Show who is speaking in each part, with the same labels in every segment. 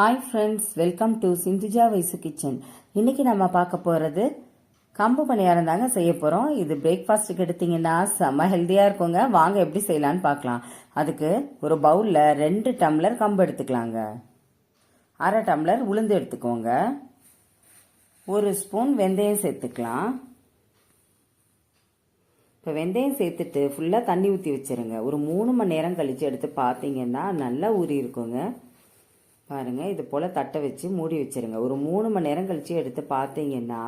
Speaker 1: Hi friends welcome to Sindhuja Vaisu kitchen இன்னைக்கு நம்ம பார்க்க போகிறது கம்பு பணியாரம் தாங்க செய்ய போகிறோம் இது பிரேக்ஃபாஸ்ட்டுக்கு எடுத்தீங்கன்னா செம்ம ஹெல்த்தியாக இருக்குங்க. வாங்க எப்படி செய்யலான்னு பார்க்கலாம். அதுக்கு ஒரு பவுலில் ரெண்டு டம்ளர் கம்பு எடுத்துக்கலாங்க. அரை டம்ளர் உளுந்து எடுத்துக்கோங்க. ஒரு ஸ்பூன் வெந்தயம் சேர்த்துக்கலாம். இப்போ வெந்தயம் சேர்த்துட்டு ஃபுல்லாக தண்ணி ஊற்றி வச்சிருங்க. ஒரு மூணு மணி நேரம் கழித்து எடுத்து பார்த்தீங்கன்னா நல்லா ஊறி இருக்குங்க. பாருங்கள் இது போல் தட்டை வச்சு மூடி வச்சுருங்க. ஒரு மூணு மணி நேரம் கழித்து எடுத்து பார்த்தீங்கன்னா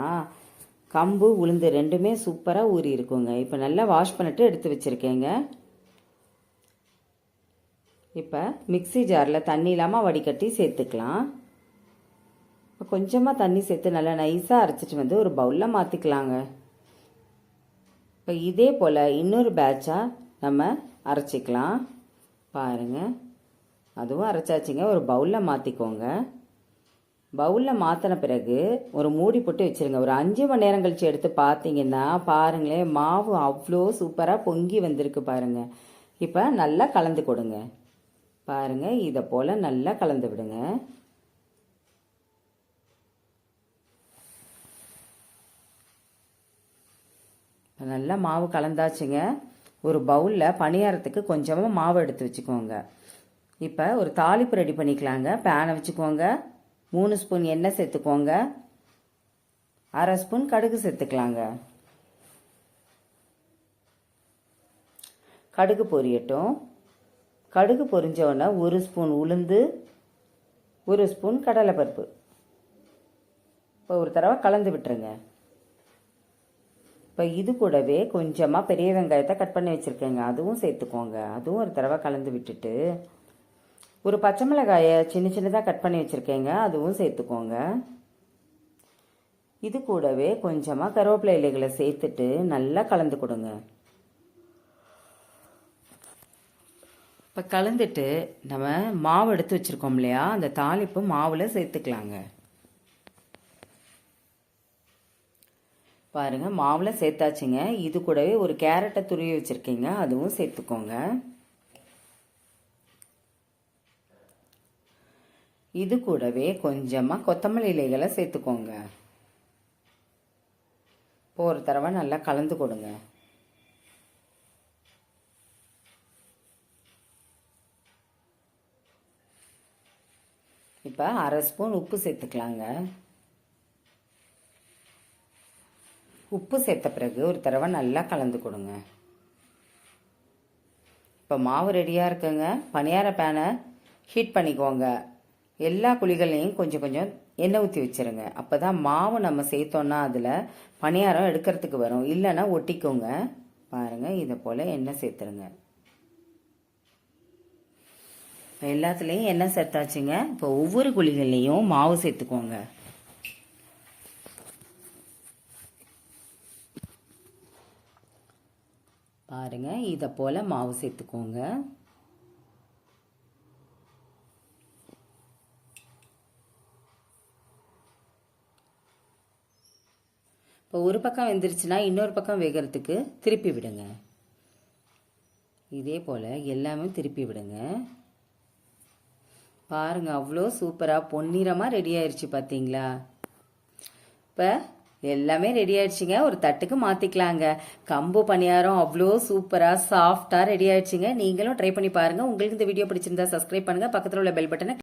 Speaker 1: கம்பு உளுந்து ரெண்டுமே சூப்பராக ஊறி இருக்குங்க. இப்போ நல்லா வாஷ் பண்ணிட்டு எடுத்து வச்சுருக்கேங்க. இப்போ மிக்ஸி ஜாரில் தண்ணி இல்லாமல் வடிகட்டி சேர்த்துக்கலாம். இப்போ கொஞ்சமாக தண்ணி சேர்த்து நல்லா நைஸாக அரைச்சிட்டு வந்து ஒரு பவுலில் மாற்றிக்கலாங்க இப்போ இதே போல் இன்னொரு பேட்சாக நம்ம அரைச்சிக்கலாம். பாருங்கள் அதுவும் அரைச்சாச்சுங்க. ஒரு பவுலில் மாற்றிக்கோங்க பவுலில் மாற்றின பிறகு ஒரு மூடி போட்டு வச்சுருங்க. ஒரு அஞ்சு மணி நேரம் கழித்து எடுத்து பார்த்தீங்கன்னா பாருங்களேன் மாவு அவ்வளோ சூப்பராக பொங்கி வந்திருக்கு பாருங்கள் இப்போ நல்லா கலந்து கொடுங்க. பாருங்கள் இதை போல் நல்லா கலந்து விடுங்க. நல்லா மாவு கலந்தாச்சுங்க. ஒரு பவுலில் பணியாரத்துக்கு கொஞ்சமாக மாவு எடுத்து வச்சுக்கோங்க. இப்போ ஒரு தாளிப்பு ரெடி பண்ணிக்கலாங்க. பேனை வச்சுக்கோங்க. மூணு ஸ்பூன் எண்ணெய் சேர்த்துக்கோங்க. அரை ஸ்பூன் கடுகு சேர்த்துக்கலாங்க. கடுகு பொரியட்டும். கடுகு பொரிஞ்சோடனே ஒரு ஸ்பூன் உளுந்து ஒரு ஸ்பூன் கடலைப்பருப்பு. இப்போ ஒரு தடவை கலந்து விட்டுருங்க. இப்போ இது கூடவே கொஞ்சமாக பெரிய வெங்காயத்தை கட் பண்ணி வச்சுருக்கேங்க. அதுவும் சேர்த்துக்கோங்க. அதுவும் ஒரு தடவை கலந்து விட்டுட்டு ஒரு பச்சை மிளகாயை சின்ன சின்னதாக கட் பண்ணி வச்சுருக்கேங்க. அதுவும் சேர்த்துக்கோங்க. இது கூடவே கொஞ்சமாக கருவேப்பிலை இலைகளை சேர்த்துட்டு நல்லா கலந்து கொடுங்க. இப்போ கலந்துட்டு நம்ம மாவு எடுத்து வச்சுருக்கோம் இல்லையா? அந்த தாளிப்பு மாவில் சேர்த்துக்கலாங்க. பாருங்கள் மாவில் சேர்த்தாச்சுங்க. இது கூடவே ஒரு கேரட்டை துருவி வச்சுருக்கீங்க. அதுவும் சேர்த்துக்கோங்க. இது கூடவே கொஞ்சமாக கொத்தமல்லி இலைகளை சேர்த்துக்கோங்க. இப்போ ஒரு தடவை நல்லா கலந்து கொடுங்க. இப்போ அரை ஸ்பூன் உப்பு சேர்த்துக்கலாங்க. உப்பு சேர்த்த பிறகு ஒரு தடவை நல்லா கலந்து கொடுங்க. இப்போ மாவு ரெடியாக இருக்குங்க. பனியார பேனை ஹீட் பண்ணிக்கோங்க. எல்லா குழிகளையும் கொஞ்சம் கொஞ்சம் எண்ணெய் ஊற்றி வச்சுருங்க. அப்போ தான் மாவு நம்ம சேர்த்தோன்னா அதில் பணியாரம் எடுக்கிறதுக்கு வரும். இல்லைன்னா ஒட்டிக்கோங்க. பாருங்கள் இதை போல் எண்ணெய் சேர்த்துருங்க. எல்லாத்துலேயும் எண்ணெய் சேர்த்தாச்சுங்க. இப்போ ஒவ்வொரு குழிகள்லேயும் மாவு சேர்த்துக்கோங்க. பாருங்க இதை போல் மாவு சேர்த்துக்கோங்க. இப்போ ஒரு பக்கம் வெந்துருச்சுன்னா இன்னொரு பக்கம் வேகிறதுக்கு திருப்பி விடுங்க. இதே போல் எல்லாமே திருப்பி விடுங்க. பாருங்கள் அவ்வளோ சூப்பராக பொன்னிறமாக ரெடி ஆயிடுச்சு பார்த்தீங்களா இப்போ எல்லாமே ரெடி ஆயிடுச்சுங்க. ஒரு தட்டுக்கு மாற்றிக்கலாங்க கம்பு பணியாரம் அவ்வளோ சூப்பராக சாஃப்டாக ரெடி ஆயிடுச்சுங்க. நீங்களும் ட்ரை பண்ணி பாருங்கள் உங்களுக்கு இந்த வீடியோ பிடிச்சிருந்தா சப்ஸ்கிரைப் பண்ணுங்கள் பக்கத்தில் உள்ள பெல் பட்டனை